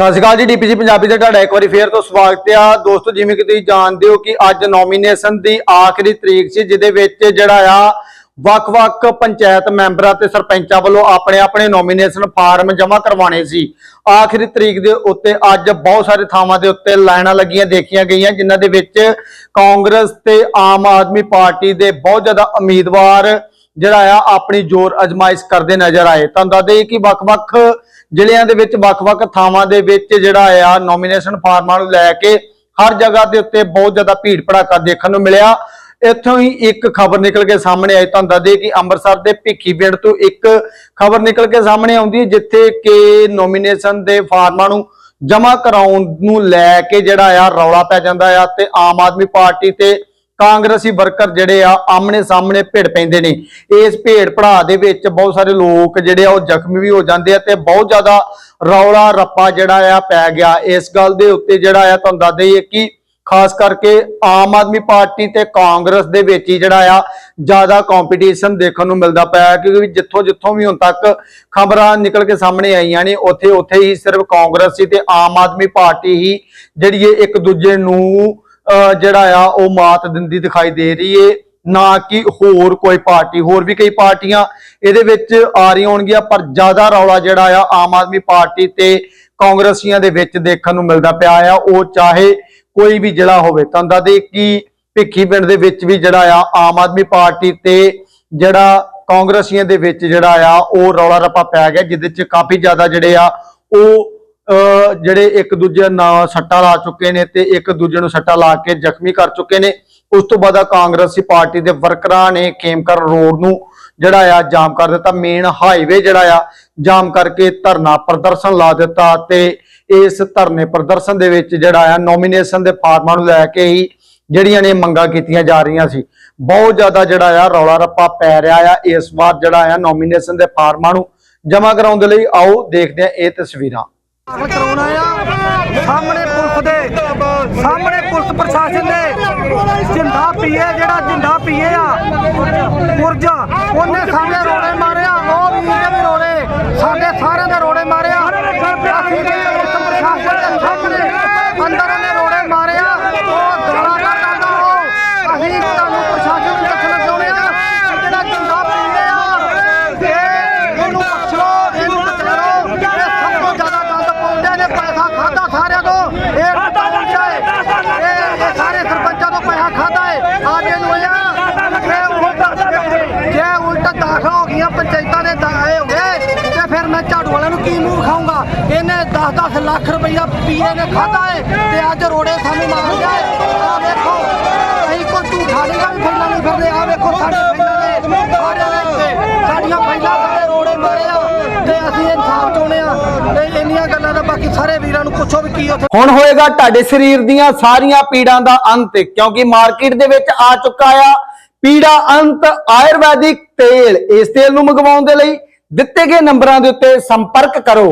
ਸਤਿ ਸ਼੍ਰੀ ਅਕਾਲ ਜੀ, ਡੀਪੀਸੀ ਪੰਜਾਬੀ ਦਾ ਤੁਹਾਡਾ ਇੱਕ ਵਾਰੀ ਫੇਰ ਤੋਂ ਸਵਾਗਤ ਆ ਦੋਸਤੋ, ਜਿਵੇਂ ਕਿ ਤੁਸੀਂ ਜਾਣਦੇ ਹੋ ਕਿ ਅੱਜ ਨੋਮੀਨੇਸ਼ਨ ਦੀ ਆਖਰੀ ਤਰੀਕ ਸੀ, ਜਿਹਦੇ ਵਿੱਚ ਜਿਹੜਾ ਆ ਵੱਖ-ਵੱਖ ਪੰਚਾਇਤ ਮੈਂਬਰਾਂ ਤੇ ਸਰਪੰਚਾਂ ਵੱਲੋਂ ਆਪਣੇ ਆਪਣੇ ਨੋਮੀਨੇਸ਼ਨ ਫਾਰਮ ਜਮ੍ਹਾਂ ਕਰਵਾਉਣੇ ਸੀ। ਆਖਰੀ ਤਰੀਕ ਦੇ ਉੱਤੇ ਅੱਜ ਬਹੁਤ ਸਾਰੇ ਥਾਵਾਂ ਦੇ ਉੱਤੇ ਲਾਈਨਾਂ ਲੱਗੀਆਂ, ਦੇਖੀਆਂ ਗਈਆਂ, ਜਿਨ੍ਹਾਂ ਦੇ ਵਿੱਚ ਕਾਂਗਰਸ ਤੇ ਆਮ ਆਦਮੀ ਪਾਰਟੀ ਦੇ ਬਹੁਤ ਜ਼ਿਆਦਾ ਉਮੀਦਵਾਰ ਜਿਹੜਾ ਆ, ਆਪਣੀ ਜ਼ੋਰ ਅਜਮਾਇਸ਼ ਕਰਦੇ ਨਜ਼ਰ ਆਏ। ਤੁਹਾਨੂੰ ਦੱਸ ਦਈਏ ਕਿ ਵੱਖ-ਵੱਖ ਜ਼ਿਲ੍ਹਿਆਂ ਦੇ ਵਿੱਚ, ਵੱਖ-ਵੱਖ ਥਾਵਾਂ ਦੇ ਵਿੱਚ ਜਿਹੜਾ ਆ ਨੋਮੀਨੇਸ਼ਨ ਫਾਰਮਾਂ ਨੂੰ ਲੈ ਕੇ ਹਰ ਜਗ੍ਹਾ ਦੇ ਉੱਤੇ ਬਹੁਤ ਜ਼ਿਆਦਾ ਭੀੜ ਭੜਾਕਾ ਦੇਖਣ ਨੂੰ ਮਿਲਿਆ। ਇੱਥੋਂ ਹੀ ਇੱਕ ਖਬਰ ਨਿਕਲ ਕੇ ਸਾਹਮਣੇ ਆਈ। ਤੁਹਾਨੂੰ ਦੱਸ ਦਈਏ ਕਿ ਅੰਮ੍ਰਿਤਸਰ ਦੇ ਭਿੱਖੀ ਪਿੰਡ ਤੋਂ ਇੱਕ ਖਬਰ ਨਿਕਲ ਕੇ ਸਾਹਮਣੇ ਆਉਂਦੀ ਹੈ, ਜਿੱਥੇ ਕਿ ਨੋਮੀਨੇਸ਼ਨ ਦੇ ਫਾਰਮਾਂ ਨੂੰ ਜਮ੍ਹਾਂ ਕਰਾਉਣ ਨੂੰ ਲੈ ਕੇ ਜਿਹੜਾ ਆ, ਰੌਲਾ ਪੈ ਜਾਂਦਾ ਆ ਤੇ ਆਮ ਆਦਮੀ ਪਾਰਟੀ ਤੇ ਕਾਂਗਰਸੀ ਵਰਕਰ ਜਿਹੜੇ ਆ ਆਮਣੇ ਸਾਹਮਣੇ ਭਿੜ ਪੈਂਦੇ ਨੇ। ਇਸ ਭੇੜ ਭੜਾ ਦੇ ਵਿੱਚ ਬਹੁਤ ਸਾਰੇ ਲੋਕ ਜਿਹੜੇ ਆ ਉਹ ਜ਼ਖਮੀ ਵੀ ਹੋ ਜਾਂਦੇ ਆ ਤੇ ਬਹੁਤ ਜ਼ਿਆਦਾ ਰੌਲਾ ਰੱਪਾ ਜਿਹੜਾ ਆ ਪੈ ਗਿਆ। ਇਸ ਗੱਲ ਦੇ ਉੱਤੇ ਜਿਹੜਾ ਆ ਤੁਹਾਨੂੰ ਦੱਸ ਦਈਏ ਕਿ ਖਾਸ ਕਰਕੇ ਆਮ ਆਦਮੀ ਪਾਰਟੀ ਤੇ ਕਾਂਗਰਸ ਦੇ ਵਿੱਚ ਹੀ ਜਿਹੜਾ ਆ ਜ਼ਿਆਦਾ ਕੰਪੀਟੀਸ਼ਨ ਦੇਖਣ ਨੂੰ ਮਿਲਦਾ ਪਿਆ ਕਿਉਂਕਿ ਜਿੱਥੋਂ ਜਿੱਥੋਂ ਵੀ ਹੁਣ ਤੱਕ ਖਬਰਾਂ ਨਿਕਲ ਕੇ ਸਾਹਮਣੇ ਆਈਆਂ ਨੇ ਉੱਥੇ ਉੱਥੇ ਹੀ ਸਿਰਫ ਕਾਂਗਰਸੀ ਤੇ ਆਮ ਆਦਮੀ ਪਾਰਟੀ ਹੀ ਜਿਹੜੀ ਇਹ ਇੱਕ ਦੂਜੇ ਨੂੰ ਜਿਹੜਾ ਆ, ਉਹ ਮਾਤ ਦਿੰਦੀ ਦਿਖਾਈ ਦੇ ਰਹੀ ਏ। ਨਾ ਕਿ ਹੋਰ ਕੋਈ ਪਾਰਟੀ, ਹੋਰ ਵੀ ਕਈ ਪਾਰਟੀਆਂ ਇਹਦੇ ਵਿੱਚ ਆ ਰਹੀਆਂ ਹੋਣਗੀਆਂ, ਪਰ ਜ਼ਿਆਦਾ ਰੌਲਾ ਜਿਹੜਾ ਆ, ਆਮ ਆਦਮੀ ਪਾਰਟੀ ਤੇ ਕਾਂਗਰਸੀਆਂ ਦੇ ਵਿੱਚ ਦੇਖਣ ਨੂੰ ਮਿਲਦਾ ਪਿਆ ਆ। ਉਹ ਚਾਹੇ ਕੋਈ ਵੀ ਜਿਹੜਾ ਹੋਵੇ ਤਾਂ ਦੱਸਦੇ ਕਿ ਭਿੱਖੀ ਪਿੰਡ ਦੇ ਵਿੱਚ ਵੀ ਜਿਹੜਾ ਆ, ਆਮ ਆਦਮੀ ਪਾਰਟੀ ਤੇ ਜਿਹੜਾ ਕਾਂਗਰਸੀਆਂ ਦੇ ਵਿੱਚ ਜਿਹੜਾ ਆ, ਉਹ ਰੌਲਾ ਰੱਪਾ ਪੈ ਗਿਆ, ਜਿਹਦੇ ਚ ਕਾਫੀ ਜ਼ਿਆਦਾ ਜਿਹੜੇ ਆ, ਉਹ ਜਿਹੜੇ ਇੱਕ ਦੂਜੇ ਨਾਲ ਸੱਟਾ ਲਾ ਚੁੱਕੇ ਨੇ ਤੇ ਇੱਕ ਦੂਜੇ ਨੂੰ ਸੱਟਾ ਲਾ ਕੇ ਜ਼ਖਮੀ ਕਰ ਚੁੱਕੇ ਨੇ। ਉਸ ਤੋਂ ਬਾਅਦ ਆ ਕਾਂਗਰਸੀ ਪਾਰਟੀ ਦੇ ਵਰਕਰਾਂ ਨੇ ਖੇਮਕਰ ਰੋਡ ਨੂੰ ਜਿਹੜਾ ਆ ਜਾਮ ਕਰ ਦਿੱਤਾ, ਮੇਨ ਹਾਈਵੇ ਜਿਹੜਾ ਆ ਜਾਮ ਕਰਕੇ ਧਰਨਾ ਪ੍ਰਦਰਸ਼ਨ ਲਾ ਦਿੱਤਾ ਤੇ ਇਸ ਧਰਨੇ ਪ੍ਰਦਰਸ਼ਨ ਦੇ ਵਿੱਚ ਜਿਹੜਾ ਆ ਨੋਮੀਨੇਸ਼ਨ ਦੇ ਫਾਰਮਾਂ ਨੂੰ ਲੈ ਕੇ ਹੀ ਜਿਹੜੀਆਂ ਨੇ ਮੰਗਾਂ ਕੀਤੀਆਂ ਜਾ ਰਹੀਆਂ ਸੀ। ਬਹੁਤ ਜ਼ਿਆਦਾ ਜਿਹੜਾ ਆ ਰੌਲਾ ਰੱਪਾ ਪੈ ਰਿਹਾ ਆ ਇਸ ਵਾਰ ਜਿਹੜਾ ਆ ਨੋਮੀਨੇਸ਼ਨ ਦੇ ਫਾਰਮਾਂ ਨੂੰ। ਜਮ੍ਹਾਂ ਕਰਾਉਣ ਦੇ ਲਈ ਆਓ ਦੇਖਦੇ ਹਾਂ ਇਹ ਤਸਵੀਰਾਂ। ਕਰਾਉਣਾ ਆ ਸਾਹਮਣੇ ਪੁਲਿਸ ਦੇ, ਸਾਹਮਣੇ ਪੁਲਿਸ ਪ੍ਰਸ਼ਾਸਨ ਦੇ। ਜਿੰਦਾ ਪੀਏ, ਜਿਹੜਾ ਜਿੰਦਾ ਪੀਏ ਆ ਪੁਰਜਾ ਉਹਨੇ ਸਾਹਮਣੇ ਰੋੜੇ ਮਾਰਿਆ ਉਹ ਵੀ ਇਹਦੇ ਵੀ ਰੋੜੇ ਸਾਡੇ ਸਾਰਿਆਂ ਦੇ ਰੋੜੇ ਮਾਰਿਆ ਅਸੀਂ ਤੇ ਪੁਲਿਸ ਪ੍ਰਸ਼ਾਸਨ ਦੇ ਸਾਹਮਣੇ ਅੰਦਰ ਉਹਨੇ ਰੋੜੇ ਮਾਰਿਆ ਉਹ ਗਾਲਾਂ ਕੱਢਦਾ ਉਹ ਅਸੀਂ ਤੁਹਾਨੂੰ ਪ੍ਰਸ਼ਾਸਨ ਨੂੰ ਦੱਸਣਾ ਚਾਹੁੰਦੇ ਆ ਕਿ ਜਿਹੜਾ ਜਿੰਦਾ ਪੀਏ ਆ ਇਹ ਇਹਨੂੰ ਬਖਸ਼ੋ ਇਹਨੂੰ ਬਚਾਓ ਇਹ ਸਭ ਤੋਂ ਜ਼ਿਆਦਾ ਗੰਦ ਪਾਉਂਦੇ ਨੇ ਪੈਸਾ ਖਾਦਾ ਸਾਰਿਆਂ ਤੋਂ ਇਹ ਬਤਾਉਣ ਚਾਹੇ ਇਹ ਇਹ ਸਾਰੇ ਸਰਪੰਚਾਂ ਤੋਂ ਪੈਸਾ ਖਾਦਾ ਹੈ ਆ ਜੇ ਨੂੰ ਆ ਜੇ ਉਲਟਾ ਜੇ ਉਲਟਾ ਦਾਖਲ ਹੋ ਗਈਆਂ ਪੰਚਾਇਤਾਂ ਦੇ ਦਾਏ ਹੋ ਗਏ ਤੇ ਫਿਰ ਮੈਂ ਝਾੜੂ ਵਾਲਿਆਂ ਨੂੰ ਕੀ ਮੂੰਹ ਖਾਊਂਗਾ ਇਹਨੇ 10-10 ਲੱਖ ਰੁਪਈਆ ਪੀਏ ਨੇ ਖਾਦਾ ਹੈ ਤੇ ਅੱਜ ਰੋੜੇ ਸਾਨੂੰ ਮਾਰ ਗਿਆ ਆ ਵੇਖੋ, ਅਸੀਂ ਕੋਈ ਝੂਠਾ ਨਹੀਂ ਵੀ ਫੈਲਾ ਨਹੀਂ ਫਿਰਦੇ। ਆ ਵੇਖੋ, ਸਾਡੇ ਫੈਲਾ ਨੇ ਸਾਰਿਆਂ ਦੇ ਉੱਤੇ ਸਾਡੀਆਂ ਫੈਲਾ ਸਾਡੇ ਰੋੜੇ ਮਾਰੇ ਆ ਤੇ ਅਸੀਂ ਇਨਸਾਫ ਚਾਹੁੰਦੇ ਆ। ਤੇ ਇੰਨੀਆਂ ਗੱਲਾਂ ਦਾ ਬਾਕੀ ਸਾਰੇ ਵੀਰਾਂ ਨੂੰ ਪੁੱਛੋ ਵੀ ਕੀ ਉੱਥੇ ਹੁਣ ਹੋਏਗਾ ਤੁਹਾਡੇ ਸਰੀਰ ਦੀਆਂ ਸਾਰੀਆਂ ਪੀੜਾਂ ਦਾ ਅੰਤ, ਕਿਉਂਕਿ ਮਾਰਕੀਟ ਦੇ ਵਿੱਚ ਆ ਚੁੱਕਾ ਆ ਪੀੜਾ ਅੰਤ ਆਯੁਰਵੈਦਿਕ ਤੇਲ। ਇਸ ਤੇਲ ਨੂੰ ਮੰਗਵਾਉਣ ਦੇ ਲਈ ਦਿੱਤੇ ਗਏ ਨੰਬਰਾਂ ਦੇ ਉੱਤੇ ਸੰਪਰਕ ਕਰੋ।